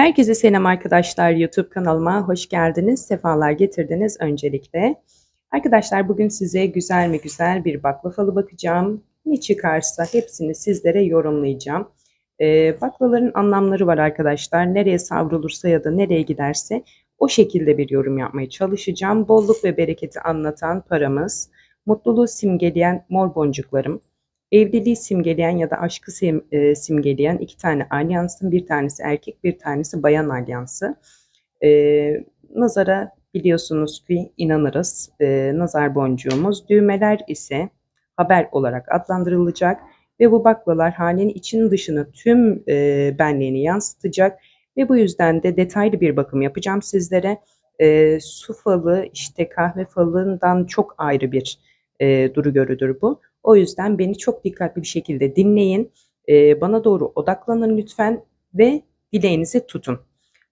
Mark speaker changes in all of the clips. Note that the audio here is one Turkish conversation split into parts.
Speaker 1: Herkese selam arkadaşlar. YouTube kanalıma hoş geldiniz. Sefalar getirdiniz öncelikle. Arkadaşlar bugün size güzel mi güzel bir baklavalı bakacağım. Ne çıkarsa hepsini sizlere yorumlayacağım. Ee, baklaların anlamları var arkadaşlar. Nereye savrulursa ya da nereye giderse o şekilde bir yorum yapmaya çalışacağım. Bolluk ve bereketi anlatan paramız, mutluluğu simgeleyen mor boncuklarım, evliliği simgeleyen ya da aşkı sim, e, simgeleyen iki tane alyansın. Bir tanesi erkek, bir tanesi bayan alyansı. E, nazara biliyorsunuz ki inanırız. E, nazar boncuğumuz. Düğmeler ise haber olarak adlandırılacak ve bu baklalar hanenin için dışını tüm e, benliğini yansıtacak ve bu yüzden de detaylı bir bakım yapacağım sizlere. E, su falı işte kahve falından çok ayrı bir e, duru görüdür bu. O yüzden beni çok dikkatli bir şekilde dinleyin. E, bana doğru odaklanın lütfen ve dileğinizi tutun.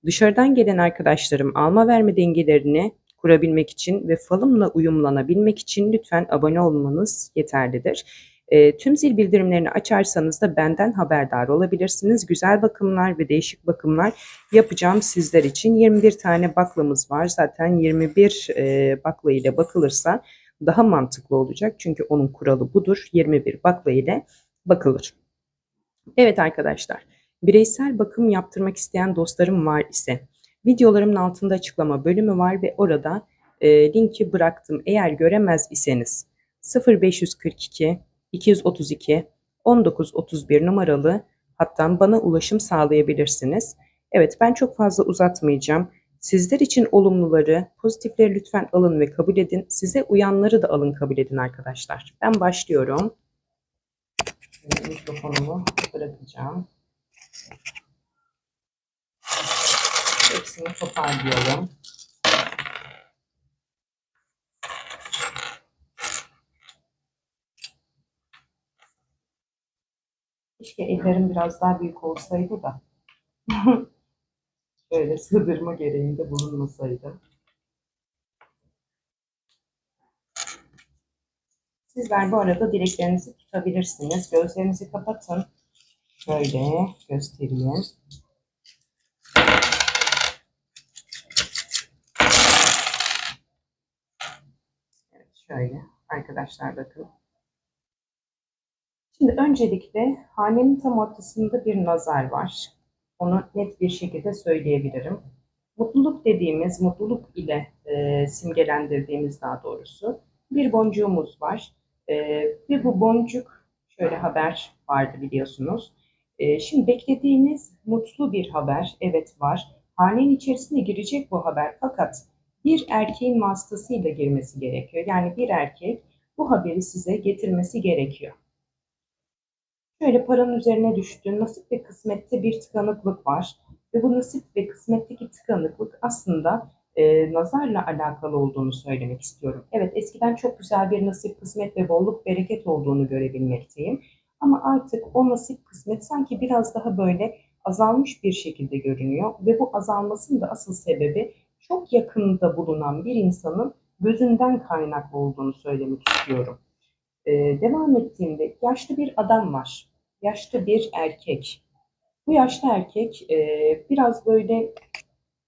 Speaker 1: Dışarıdan gelen arkadaşlarım alma verme dengelerini kurabilmek için ve falımla uyumlanabilmek için lütfen abone olmanız yeterlidir. E, tüm zil bildirimlerini açarsanız da benden haberdar olabilirsiniz. Güzel bakımlar ve değişik bakımlar yapacağım sizler için. 21 tane baklamız var. Zaten 21 e, bakla ile bakılırsa daha mantıklı olacak. Çünkü onun kuralı budur. 21 bakla ile bakılır. Evet arkadaşlar, bireysel bakım yaptırmak isteyen dostlarım var ise videolarımın altında açıklama bölümü var ve orada e, linki bıraktım. Eğer göremez iseniz 0542 232 1931 numaralı hattan bana ulaşım sağlayabilirsiniz. Evet ben çok fazla uzatmayacağım. Sizler için olumluları, pozitifleri lütfen alın ve kabul edin. Size uyanları da alın kabul edin arkadaşlar. Ben başlıyorum. Mikrofonumu bırakacağım. Hepsini toparlıyorum. Keşke ellerim biraz daha büyük olsaydı da. Şöyle sığdırma gereğinde bulunmasaydı. Sizler bu arada dileklerinizi tutabilirsiniz. Gözlerinizi kapatın. Şöyle göstereyim. Evet şöyle arkadaşlar bakın. Şimdi öncelikle hanenin tam ortasında bir nazar var. Onu net bir şekilde söyleyebilirim. Mutluluk dediğimiz, mutluluk ile e, simgelendirdiğimiz daha doğrusu bir boncuğumuz var. E, ve bu boncuk şöyle haber vardı biliyorsunuz. E, şimdi beklediğiniz mutlu bir haber evet var. Hanenin içerisine girecek bu haber fakat bir erkeğin vasıtasıyla girmesi gerekiyor. Yani bir erkek bu haberi size getirmesi gerekiyor. Şöyle paranın üzerine düştü. Nasip ve kısmette bir tıkanıklık var. Ve bu nasip ve kısmetteki tıkanıklık aslında e, nazarla alakalı olduğunu söylemek istiyorum. Evet eskiden çok güzel bir nasip, kısmet ve bolluk, bereket olduğunu görebilmekteyim. Ama artık o nasip, kısmet sanki biraz daha böyle azalmış bir şekilde görünüyor. Ve bu azalmasının da asıl sebebi çok yakında bulunan bir insanın gözünden kaynaklı olduğunu söylemek istiyorum. Ee, devam ettiğimde yaşlı bir adam var. Yaşlı bir erkek. Bu yaşlı erkek e, biraz böyle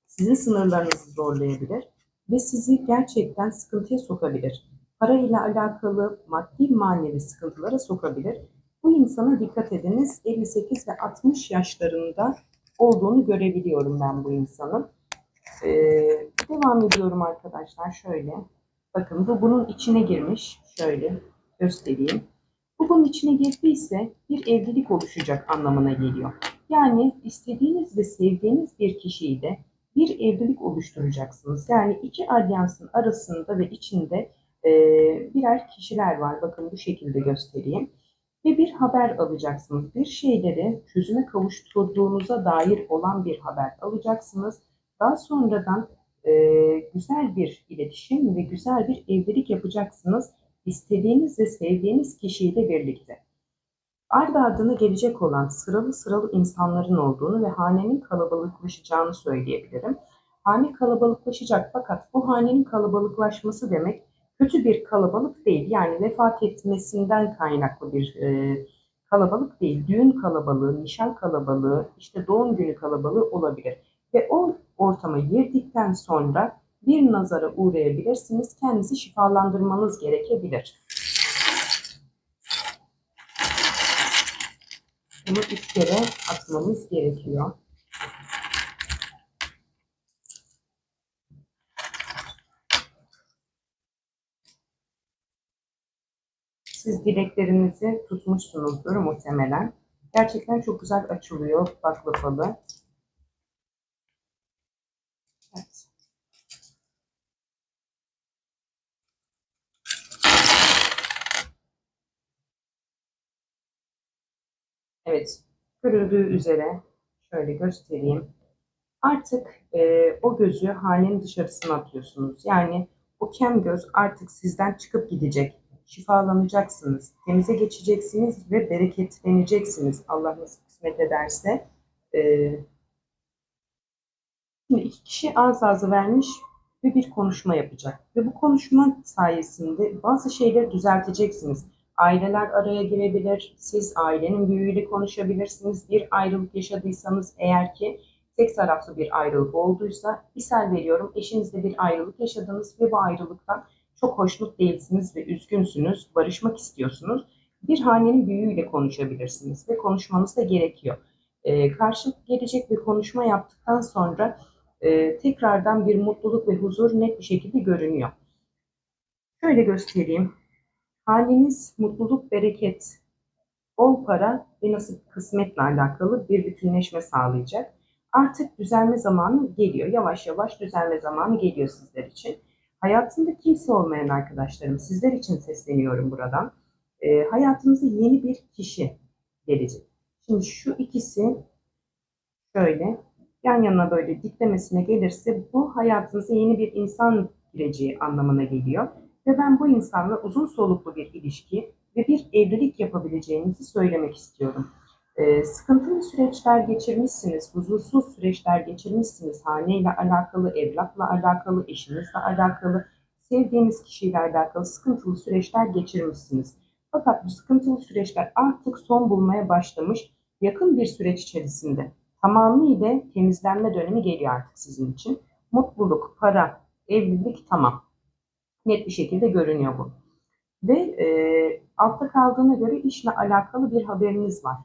Speaker 1: sizin sınırlarınızı zorlayabilir ve sizi gerçekten sıkıntıya sokabilir. Para ile alakalı maddi manevi sıkıntılara sokabilir. Bu insana dikkat ediniz. 58 ve 60 yaşlarında olduğunu görebiliyorum ben bu insanın. Ee, devam ediyorum arkadaşlar şöyle. Bakın bu bunun içine girmiş. Şöyle göstereyim. Bu bunun içine girdiyse bir evlilik oluşacak anlamına geliyor. Yani istediğiniz ve sevdiğiniz bir kişiyle bir evlilik oluşturacaksınız. Yani iki alyansın arasında ve içinde e, birer kişiler var. Bakın bu şekilde göstereyim. Ve bir haber alacaksınız. Bir şeyleri çözüme kavuşturduğunuza dair olan bir haber alacaksınız. Daha sonradan e, güzel bir iletişim ve güzel bir evlilik yapacaksınız istediğiniz ve sevdiğiniz kişiyle birlikte. Ard ardına gelecek olan sıralı sıralı insanların olduğunu ve hanenin kalabalıklaşacağını söyleyebilirim. Hane kalabalıklaşacak fakat bu hanenin kalabalıklaşması demek kötü bir kalabalık değil. Yani vefat etmesinden kaynaklı bir e, kalabalık değil. Düğün kalabalığı, nişan kalabalığı, işte doğum günü kalabalığı olabilir. Ve o ortama girdikten sonra bir nazara uğrayabilirsiniz. Kendinizi şifalandırmanız gerekebilir. Bunu üç kere atmamız gerekiyor. Siz dileklerinizi tutmuşsunuzdur muhtemelen. Gerçekten çok güzel açılıyor baklavalı. Evet. Evet, görüldüğü üzere şöyle göstereyim. Artık e, o gözü hanenin dışarısına atıyorsunuz. Yani o kem göz artık sizden çıkıp gidecek. Şifalanacaksınız, temize geçeceksiniz ve bereketleneceksiniz. Allah nasıl kısmet ederse. E, şimdi iki kişi ağız ağzı vermiş ve bir konuşma yapacak. Ve bu konuşma sayesinde bazı şeyleri düzelteceksiniz. Aileler araya girebilir, siz ailenin büyüğüyle konuşabilirsiniz. Bir ayrılık yaşadıysanız eğer ki tek taraflı bir ayrılık olduysa, misal veriyorum eşinizle bir ayrılık yaşadınız ve bu ayrılıktan çok hoşnut değilsiniz ve üzgünsünüz, barışmak istiyorsunuz. Bir hanenin büyüğüyle konuşabilirsiniz ve konuşmanız da gerekiyor. Ee, karşılık gelecek ve konuşma yaptıktan sonra e, tekrardan bir mutluluk ve huzur net bir şekilde görünüyor. Şöyle göstereyim. Haliniz mutluluk, bereket, bol para ve nasip kısmetle alakalı bir bütünleşme sağlayacak. Artık düzelme zamanı geliyor. Yavaş yavaş düzelme zamanı geliyor sizler için. Hayatında kimse olmayan arkadaşlarım, sizler için sesleniyorum buradan. E, hayatınıza yeni bir kişi gelecek. Şimdi şu ikisi şöyle yan yana böyle diklemesine gelirse bu hayatınıza yeni bir insan gireceği anlamına geliyor. Ve ben bu insanla uzun soluklu bir ilişki ve bir evlilik yapabileceğinizi söylemek istiyorum. Ee, sıkıntılı süreçler geçirmişsiniz, huzursuz süreçler geçirmişsiniz. Haneyle alakalı, evlatla alakalı, eşinizle alakalı, sevdiğiniz kişiyle alakalı sıkıntılı süreçler geçirmişsiniz. Fakat bu sıkıntılı süreçler artık son bulmaya başlamış, yakın bir süreç içerisinde tamamıyla temizlenme dönemi geliyor artık sizin için. Mutluluk, para, evlilik tamam. Net bir şekilde görünüyor bu. Ve e, altta kaldığına göre işle alakalı bir haberiniz var.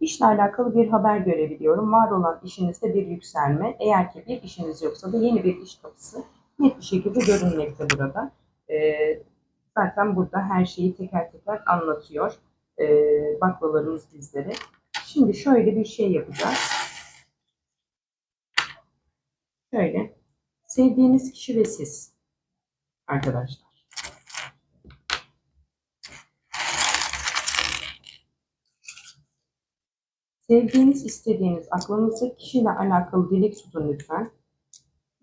Speaker 1: İşle alakalı bir haber görebiliyorum. Var olan işinizde bir yükselme. Eğer ki bir işiniz yoksa da yeni bir iş kapısı net bir şekilde görünmekte burada. E, zaten burada her şeyi teker teker anlatıyor. E, baklalarımız bizlere. Şimdi şöyle bir şey yapacağız. Şöyle. Sevdiğiniz kişi ve siz arkadaşlar. Sevdiğiniz, istediğiniz, aklınızdaki kişiyle alakalı dilek tutun lütfen.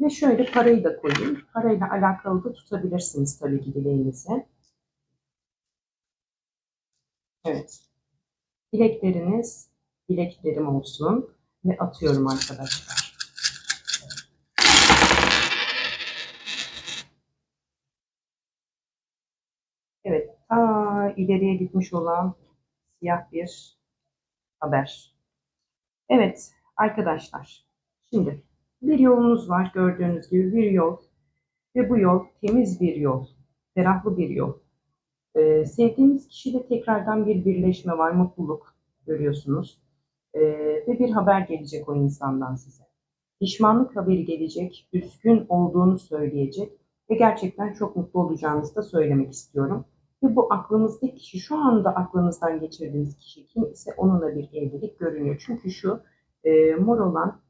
Speaker 1: Ve şöyle parayı da koyun. Parayla alakalı da tutabilirsiniz tabii ki dileğinizi. Evet. Dilekleriniz dileklerim olsun ve atıyorum arkadaşlar. Evet, ta ileriye gitmiş olan siyah bir haber. Evet arkadaşlar, şimdi bir yolunuz var gördüğünüz gibi bir yol ve bu yol temiz bir yol, ferahlı bir yol. Ee, sevdiğiniz kişiyle tekrardan bir birleşme var, mutluluk görüyorsunuz. Ee, ve bir haber gelecek o insandan size. Pişmanlık haberi gelecek, üzgün olduğunu söyleyecek ve gerçekten çok mutlu olacağınızı da söylemek istiyorum. Ve bu aklınızdaki kişi, şu anda aklınızdan geçirdiğiniz kişi kim ise onunla bir evlilik görünüyor. Çünkü şu e, mor olan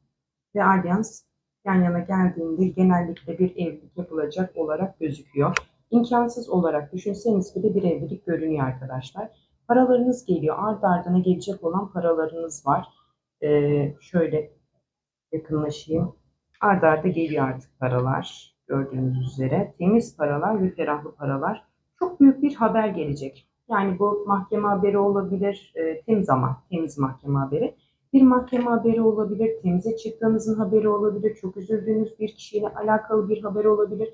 Speaker 1: ve alyans yan yana geldiğinde genellikle bir evlilik yapılacak olarak gözüküyor. İmkansız olarak düşünseniz bile bir evlilik görünüyor arkadaşlar. Paralarınız geliyor. Ard ardına gelecek olan paralarınız var. Ee, şöyle yakınlaşayım. Ard arda geliyor artık paralar. Gördüğünüz üzere. Temiz paralar ve ferahlı paralar. Çok büyük bir haber gelecek. Yani bu mahkeme haberi olabilir. E, temiz ama temiz mahkeme haberi. Bir mahkeme haberi olabilir. Temize çıktığınızın haberi olabilir. Çok üzüldüğünüz bir kişiyle alakalı bir haber olabilir.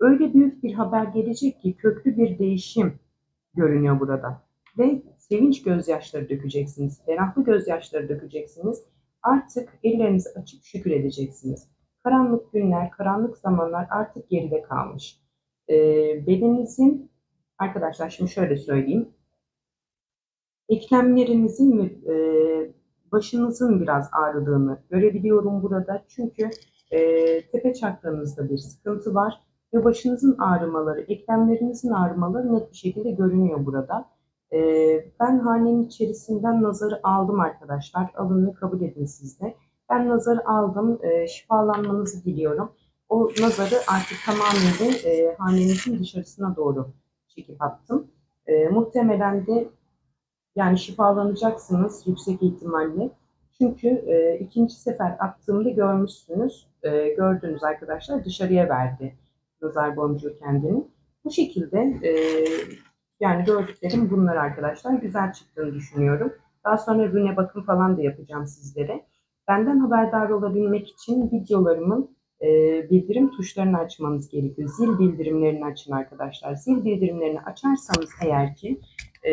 Speaker 1: Öyle büyük bir haber gelecek ki köklü bir değişim görünüyor burada. Ve sevinç gözyaşları dökeceksiniz. Ferahlı gözyaşları dökeceksiniz. Artık ellerinizi açıp şükür edeceksiniz. Karanlık günler, karanlık zamanlar artık geride kalmış. Ee, bedeninizin, arkadaşlar şimdi şöyle söyleyeyim. Eklemlerinizin e, başınızın biraz ağrıdığını görebiliyorum burada. Çünkü e, tepe çakranızda bir sıkıntı var ve başınızın ağrımaları, eklemlerinizin ağrımaları net bir şekilde görünüyor burada. E, ben hanenin içerisinden nazarı aldım arkadaşlar. Alın ve kabul edin siz de. Ben nazarı aldım, e, şifalanmanızı diliyorum. O nazarı artık tamamıyla e, hanenizin dışarısına doğru çekip attım. E, muhtemelen de yani şifalanacaksınız yüksek ihtimalle. Çünkü e, ikinci sefer attığımda görmüşsünüz, e, gördünüz arkadaşlar dışarıya verdi nazar boncuğu kendini. Bu şekilde e, yani gördüklerim bunlar arkadaşlar. Güzel çıktığını düşünüyorum. Daha sonra rüne bakım falan da yapacağım sizlere. Benden haberdar olabilmek için videolarımın e, bildirim tuşlarını açmanız gerekiyor. Zil bildirimlerini açın arkadaşlar. Zil bildirimlerini açarsanız eğer ki e,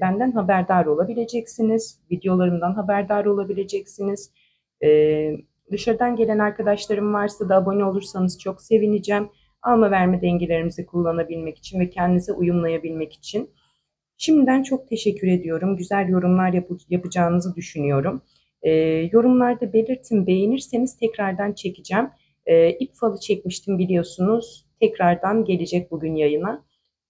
Speaker 1: benden haberdar olabileceksiniz. Videolarımdan haberdar olabileceksiniz. E, dışarıdan gelen arkadaşlarım varsa da abone olursanız çok sevineceğim. Alma verme dengelerimizi kullanabilmek için ve kendinize uyumlayabilmek için. Şimdiden çok teşekkür ediyorum. Güzel yorumlar yap- yapacağınızı düşünüyorum. E, yorumlarda belirtin. Beğenirseniz tekrardan çekeceğim. E, ip falı çekmiştim biliyorsunuz. Tekrardan gelecek bugün yayına.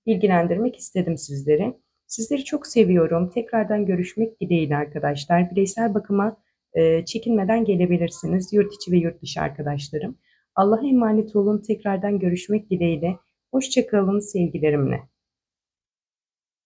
Speaker 1: Bilgilendirmek istedim sizleri. Sizleri çok seviyorum. Tekrardan görüşmek dileğiyle arkadaşlar. Bireysel bakıma e, çekinmeden gelebilirsiniz. Yurt içi ve yurt dışı arkadaşlarım. Allah'a emanet olun. Tekrardan görüşmek dileğiyle. Hoşçakalın sevgilerimle.